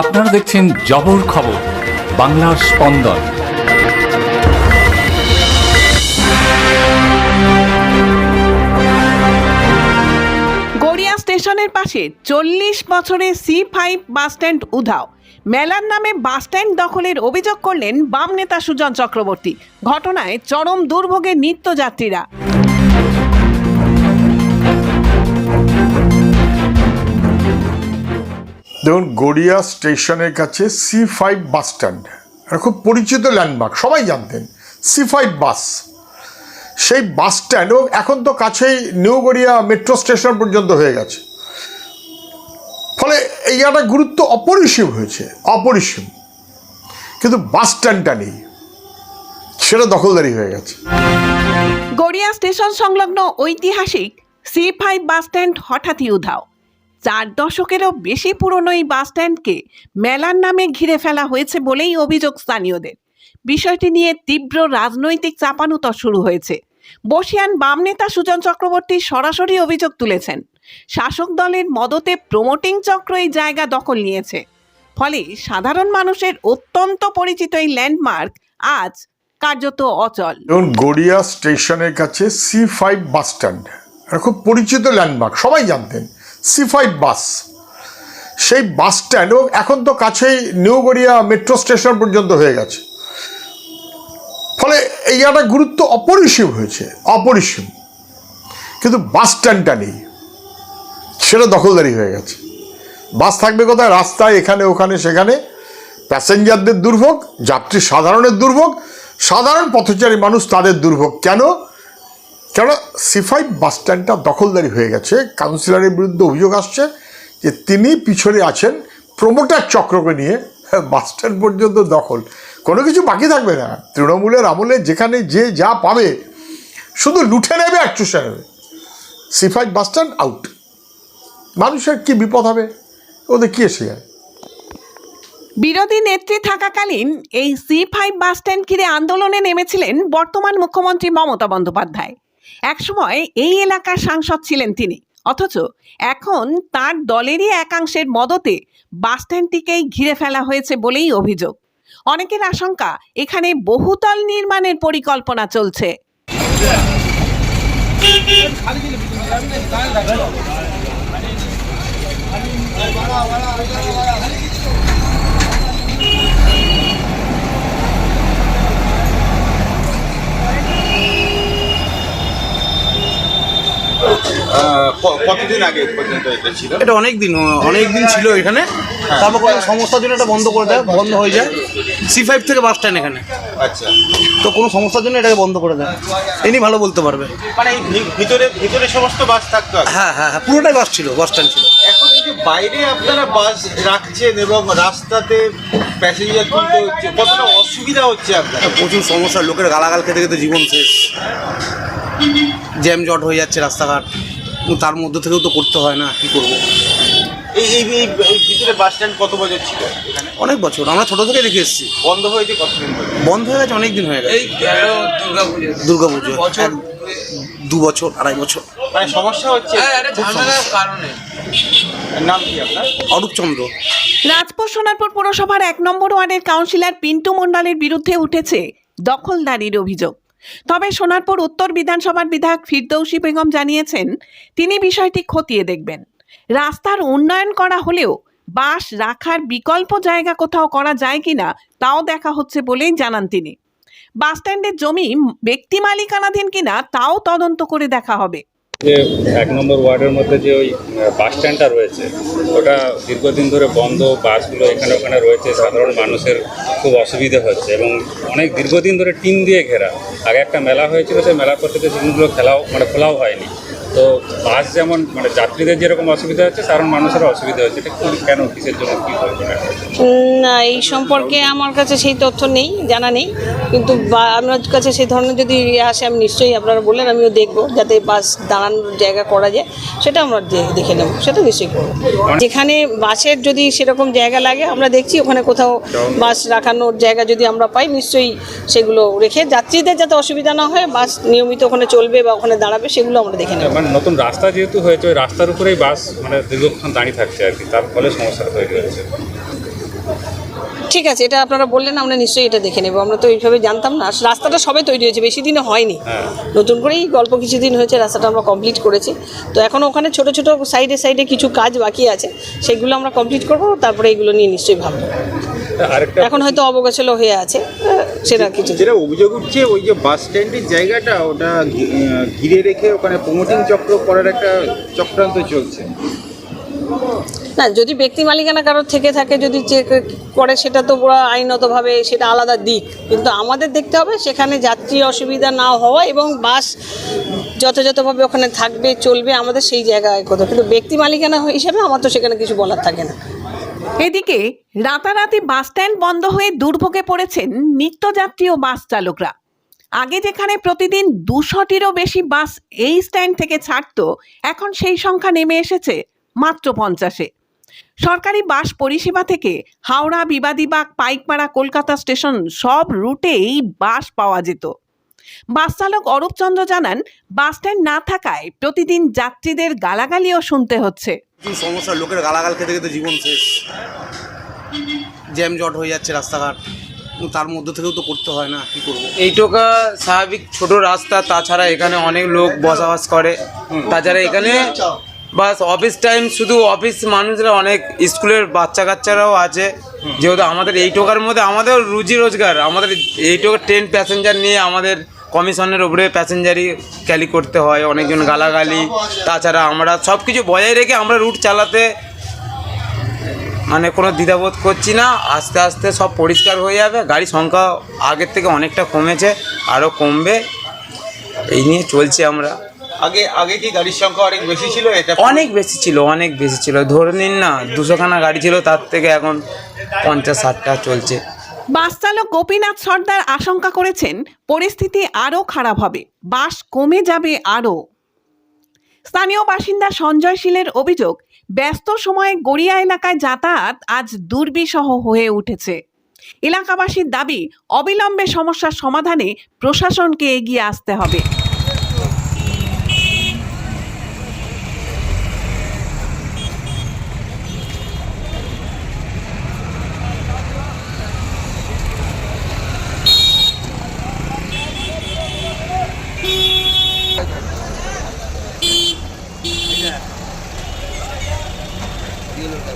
আপনারা দেখছেন জবর খবর, বাংলার স্পন্দন। গড়িয়া স্টেশনের পাশে চল্লিশ বছরে সি ফাইভ বাসস্ট্যান্ড উধাও। মেলার নামে বাসস্ট্যান্ড দখলের অভিযোগ করলেন বাম নেতা সুজন চক্রবর্তী। ঘটনায় চরম দুর্ভোগে নিত্যযাত্রীরা। দেখুন, গড়িয়া স্টেশনের কাছে সি ফাইভ বাস স্ট্যান্ড খুব পরিচিত ল্যান্ডমার্ক সবাই জানতেন। সি ফাইভ বাস সেই বাস স্ট্যান্ড ও এখন তো কাছেই নিউ গড়িয়া মেট্রো স্টেশন পর্যন্ত হয়ে গেছে। ফলে এই একটা গুরুত্ব অপরিসীম হয়েছে, অপরিসীম। কিন্তু বাস স্ট্যান্ডটা নেই। সেটা দখলদারি হয়ে গেছে। গড়িয়া স্টেশন সংলগ্ন ঐতিহাসিক সি ফাইভ বাস স্ট্যান্ড হঠাৎই উধাও। চার দশকেরও বেশি পুরনো এই বাসস্ট্যান্ডকে মেলার নামে ঘিরে ফেলা হয়েছে বলেই অভিযোগ স্থানীয়দের। বিষয়টি নিয়ে তীব্র রাজনৈতিক চাপানুতর শুরু হয়েছে। বসিয়ান বাম নেতা সুজন চক্রবর্তী সরাসরি অভিযোগ তুলেছেন, শাসক দলের মদতে প্রমোটিং চক্র এই জায়গা দখল নিয়েছে। ফলে সাধারণ মানুষের অত্যন্ত পরিচিত এই ল্যান্ডমার্ক আজ কার্যত অচল। গড়িয়া স্টেশনের কাছে সি ফাইভ বাস স্ট্যান্ড। খুব পরিচিত ল্যান্ডমার্ক, সবাই জানতেন। C five bus. সেই বাস স্ট্যান্ড ও এখন তো কাছেই নিউ গড়িয়া মেট্রো স্টেশন পর্যন্ত হয়ে গেছে। ফলে এই একটা গুরুত্ব অপরিসীম হয়েছে, অপরিসীম। কিন্তু বাস স্ট্যান্ডটা নেই, সেটা দখলদারি হয়ে গেছে। বাস থাকবে কোথায়? রাস্তায় এখানে, ওখানে, সেখানে। প্যাসেঞ্জারদের দুর্ভোগ, যাত্রী সাধারণের দুর্ভোগ। সাধারণ পথচারী মানুষ তাদের দুর্ভোগ। কেন? কেন সিফাই বাস স্ট্যান্ডটা দখলদারি হয়ে গেছে। কাউন্সিলরের বিরুদ্ধে অভিযোগ আসছে যে তিনি পিছনে আছেন প্রমোটার চক্রকে নিয়ে। বাস স্ট্যান্ড পর্যন্ত দখল। কোনো কিছু বাকি থাকবে না। তৃণমূলের আমলে যেখানে যে যা পাবে, শুধু লুঠে নেবে আর চুষে নেবে। সিফাই বাস স্ট্যান্ড আউট মানুষের কি বিপদ হবে? ওদের কি এসে যায়? বিরোধী নেত্রী থাকাকালীন এই সি ফাইভ বাস স্ট্যান্ড ঘিরে আন্দোলনে নেমেছিলেন বর্তমান মুখ্যমন্ত্রী মমতা বন্দ্যোপাধ্যায়। একসময় এই এলাকার সাংসদ ছিলেন তিনি। অথচ এখন তার দলেরই একাংশের মদতে বাস স্ট্যান্ডটিকেই ঘিরে ফেলা হয়েছে বলেই অভিযোগ। অনেকের আশঙ্কা এখানে বহুতল নির্মাণের পরিকল্পনা চলছে। আহ, ক- কতদিন আগে পর্যন্ত এটা ছিল? এটা অনেক দিন অনেক দিন ছিল এখানে। তারপর কোনো সমস্যার জন্য এটা বন্ধ করে দেয় বন্ধ হয়ে যায়। সি ফাইভ থেকে বাস স্ট্যান্ড এখানে। আচ্ছা। তো কোনো সমস্যার জন্য এটাকে বন্ধ করে দেয়। ইনি ভালো বলতে পারবে। মানে এই ভিতরে ভিতরে সমস্ত বাস থাকতো হ্যাঁ হ্যাঁ হ্যাঁ পুরোটাই বাস ছিল বাস স্ট্যান্ড ছিল। এখন এই যে বাইরে আপনারা বাস রাখছেন এবং রাস্তাতে প্যাসেঞ্জার তুলতে হচ্ছে কতটা অসুবিধা হচ্ছে আপনার প্রচুর সমস্যা লোকের গালাগাল খেতে খেতে জীবন শেষ। জ্যাম জট হয়ে যাচ্ছে রাস্তাঘাট। তার মধ্যে থেকেও তো করতে হয় না কি করব? এই এই এই- এই ভিতরে বাস স্ট্যান্ড কত বছর ছিল এখানে? অনেক বছর আমরা ছোট থেকে দেখে এসেছি। বন্ধ হয়েছে কতদিন ধরে? বন্ধ হয়ে গেছে অনেক দিন হয়ে গেছে। দুর্গা পুজো দু বছর আড়াই বছর। মানে সমস্যা হচ্ছে? নাম কি আপনার? অরূপ চন্দ্র রাজপুর সোনারপুর পুরসভার এক নম্বর ওয়ার্ডের কাউন্সিলর পিন্টু মণ্ডলের বিরুদ্ধে উঠেছে দখলদারির অভিযোগ। তবে সোনারপুর উত্তর বিধানসভার বিধায়ক ফিরদৌসী বেগম জানিয়েছেন, তিনি বিষয়টি খতিয়ে দেখবেন। রাস্তার উন্নয়ন করা হলেও বাস রাখার বিকল্প জায়গা কোথাও করা যায় কিনা তাও দেখা হচ্ছে বলেই জানান তিনি। বাস স্ট্যান্ডের জমি ব্যক্তি মালিকানাধীন কিনা তাও তদন্ত করে দেখা হবে। যে এক নম্বর ওয়ার্ডের মধ্যে যে ওই বাস স্ট্যান্ডটা রয়েছে, ওটা দীর্ঘদিন ধরে বন্ধ বাসগুলো এখানে ওখানে রয়েছে, সাধারণ মানুষের খুব অসুবিধে হচ্ছে এবং অনেক দীর্ঘদিন ধরে টিন দিয়ে ঘেরা। আগে একটা মেলা হয়েছিল, সেই মেলার পর থেকে সেগুলো খেলাও মানে খোলাও হয়নি। তো বাস যেমন মানে যাত্রীদের যেরকম অসুবিধা হচ্ছে, সাধারণ মানুষেরও অসুবিধা হচ্ছে। কেন, কিসের জন্য কী না, এই সম্পর্কে আমার কাছে সেই তথ্য নেই, জানা নেই। কিন্তু আপনার কাছে সেই ধরনের যদি ইয়ে আসে, আমি নিশ্চয়ই আপনারা বললেন, আমিও দেখব, যাতে বাস দাঁড়ানোর জায়গা করা যায়। সেটা আমরা দেখে নেব, সেটা নিশ্চয়ই করব। যেখানে বাসের যদি সেরকম জায়গা লাগে, আমরা দেখছি, ওখানে কোথাও বাস রাখানোর জায়গা যদি আমরা পাই, নিশ্চয়ই সেগুলো রেখে যাত্রীদের যাতে অসুবিধা না হয়, বাস নিয়মিত ওখানে চলবে বা ওখানে দাঁড়াবে, সেগুলো আমরা দেখে নেব। মানে নতুন রাস্তা যেহেতু হয়েছে ওই রাস্তার উপরেই বাস মানে দীর্ঘক্ষণ দাঁড়িয়ে থাকছে আর কি। তার ফলে সমস্যাটা তৈরি হচ্ছে। ঠিক আছে এটা আপনারা বললেন আমরা নিশ্চয়ই এটা দেখে নেব। আমরা তো এইভাবে জানতাম না। রাস্তাটা সবে তৈরি হয়েছে বেশি দিনে হয়নি। নতুন করেই গল্প কিছুদিন হয়েছে রাস্তাটা আমরা কমপ্লিট করেছি। তো এখন ওখানে ছোট ছোট সাইডে সাইডে কিছু কাজ বাকি আছে সেগুলো আমরা কমপ্লিট করব তারপরে এগুলো নিয়ে নিশ্চয়ই ভাববো। আরেকটা এখন হয়তো অবগোছল হয়ে আছে সেটা কিছু। যেটা অভিযোগ উঠছে ওই যে বাস স্ট্যান্ডের জায়গাটা ওটা ঘিরে রেখে ওখানে প্রমোটিং চক্র করার একটা চক্রান্ত চলছে। না যদি ব্যক্তি মালিকানা কারোর থেকে থাকে যদি চেক করে সেটা তো পুরো আইনতভাবে সেটা আলাদা দিক। কিন্তু আমাদের দেখতে হবে সেখানে যাত্রী অসুবিধা না হওয়া এবং বাস যথাযথভাবে ওখানে থাকবে চলবে আমাদের সেই জায়গায় কথা কিন্তু ব্যক্তি মালিকানা হিসেবে আমার তো সেখানে কিছু বলার থাকে না। এদিকে রাতারাতি বাস স্ট্যান্ড বন্ধ হয়ে দুর্ভোগে পড়েছেন নিত্যযাত্রী ও বাস চালকরা। আগে যেখানে প্রতিদিন দুশোটিরও বেশি বাস এই স্ট্যান্ড থেকে ছাড়তো, এখন সেই সংখ্যা নেমে এসেছে মাত্র পঞ্চাশে। সরকারি বাস পরিষেবা থেকে হাওড়া, বিবাদীবাগ, পাইকপাড়া, কলকাতা স্টেশন সব রুটেই বাস পাওয়া যেত। বাস চালক অরূপচন্দ্র জানান, বাস স্ট্যান্ড না থাকায় প্রতিদিন যাত্রীদের গালাগালিও শুনতে হচ্ছে। কি সমস্যা? লোকের গালাগাল খেতে খেতে জীবন শেষ। জ্যাম জট হয়ে যাচ্ছে রাস্তাঘাট। তার মধ্যে থেকেও তো করতে হয় না কি করব? এইটোকা স্বাভাবিক ছোট রাস্তা তাছাড়া এখানে অনেক লোক বসবাস করে। তাছাড়া এখানে বাস অফিস টাইম শুধু অফিস মানুষরা অনেক স্কুলের বাচ্চা কাচ্চারাও আছে যেহেতু আমাদের এই টোকার মধ্যে আমাদের রুজি রোজগার আমাদের এই টোকার ট্রেন প্যাসেঞ্জার নিয়ে আমাদের কমিশনের উপরে প্যাসেঞ্জারই ক্যালি করতে হয় অনেকজন গালাগালি। তাছাড়া আমরা সব কিছু বজায় রেখে আমরা রুট চালাতে মানে কোনো দ্বিধাবোধ করছি না। আস্তে আস্তে সব পরিষ্কার হয়ে যাবে। গাড়ি সংখ্যা আগের থেকে অনেকটা কমেছে আরও কমবে। এই নিয়ে চলছে আমরা। আগে আগে কি গাড়ির সংখ্যা অনেক বেশি ছিল? এটা অনেক বেশি ছিল অনেক বেশি ছিল। ধরে নিন না দুশোখানা গাড়ি ছিল তার থেকে এখন পঞ্চাশ ষাটটা চলছে। বাস চালক গোপীনাথ সর্দার আশঙ্কা করেছেন, পরিস্থিতি আরও খারাপ হবে, বাস কমে যাবে আরও। স্থানীয় বাসিন্দা সঞ্জয় শীলের অভিযোগ, ব্যস্ত সময়ে গড়িয়া এলাকায় যাতায়াত আজ দুর্বিষহ হয়ে উঠেছে। এলাকাবাসীর দাবি, অবিলম্বে সমস্যার সমাধানে প্রশাসনকে এগিয়ে আসতে হবে।